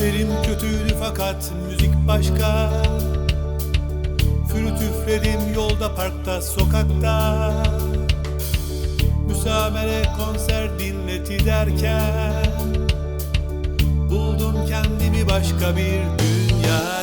Düşlerim kötüydü fakat müzik başka. Flüt üfledim yolda, parkta, sokakta. Müsamere konser dinleti derken Buldum kendimi başka bir dünya.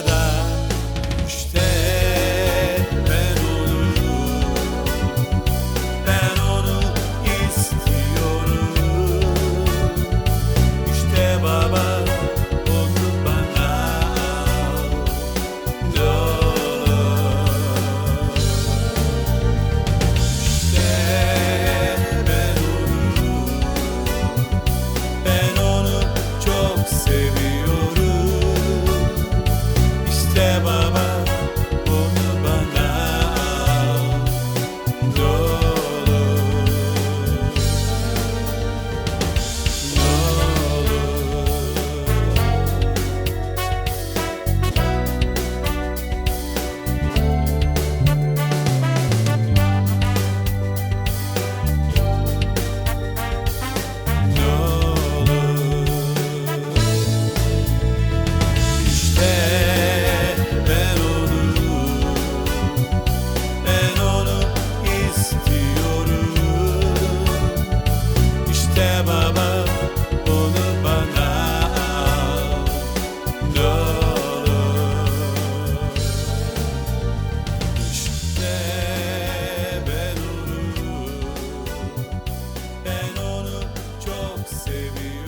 baby.